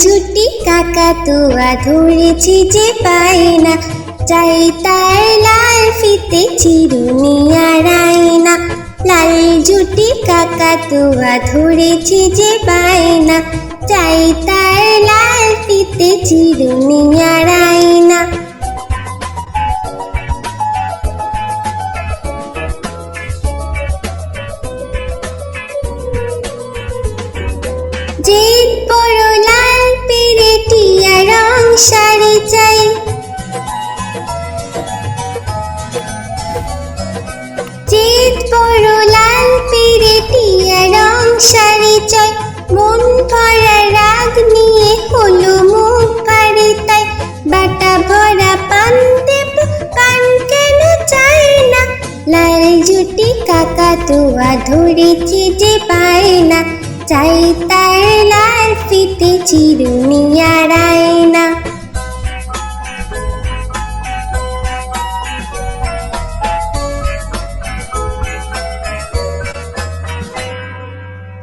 ঝুটি কাকা তুয়া ধরেছি যে পাই না চাই তার লাল ফিতে চিরুনি আর না লাল ঝুটি কাকা তুয়া ধরেছি যে পাই না চাই তার লাল ফিতে চিরুনি আর যে লাল পেরে টিয়া রং শাড়ি চাই মন ভরা রাগ নিয়ে হলো মুখ পারে তাই। বাটা ভরা পান দেব পান কেন চাই না? লাল জুটি কাকা তোয়া ধরেছি যে পায় না। চাই তার লাল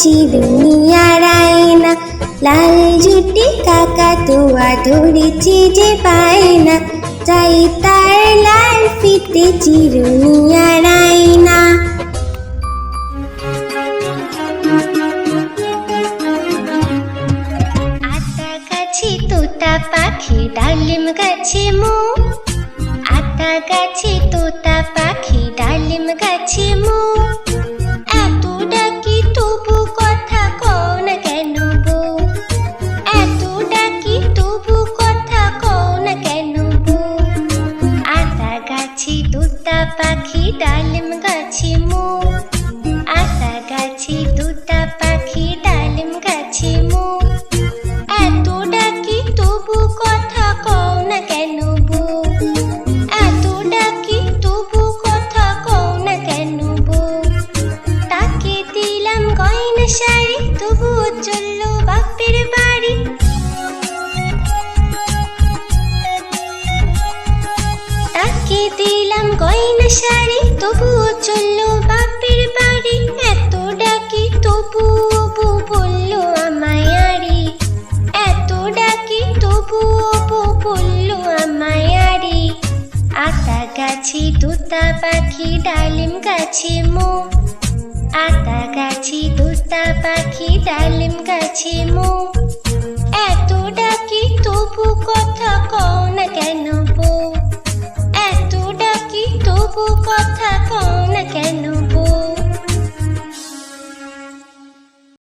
চিরুনি আর আয়না, লাল ঝুটি কাকা তুয়া ধরেছি যে পায় না চাই তার লাল ফিতে চিরুনি আর আয়না। আতা গাছে তোতা পাখি, ডালিম গাছে মো। আতা গাছে তোতা পাখি, ডালিম গাছে মো। ডালিম গাছে মো গাছে তোতা পাখি ডালিম গাছে মো। এত ডাকি তবু কথা কও না কেন বউ এত ডাকি তবু কথা কও না কেন বউ তাকে দিলাম গয়না শাড়ি, তবুও চলল বাপের বাড়ি। তাকে দিলাম গয়না শাড়ি, তবুও চলল বাপের বাড়ি। এত ডাকি, তবুও বউ বলল আমায় আড়ি এত ডাকি, তবুও বউ বলল আমায় আতা গাছে তোতা পাখি, ডালিম গাছে মো। আতা গাছে তোতা পাখি, ডালিম গাছে মো। এত ডাকি, তবু কথা ক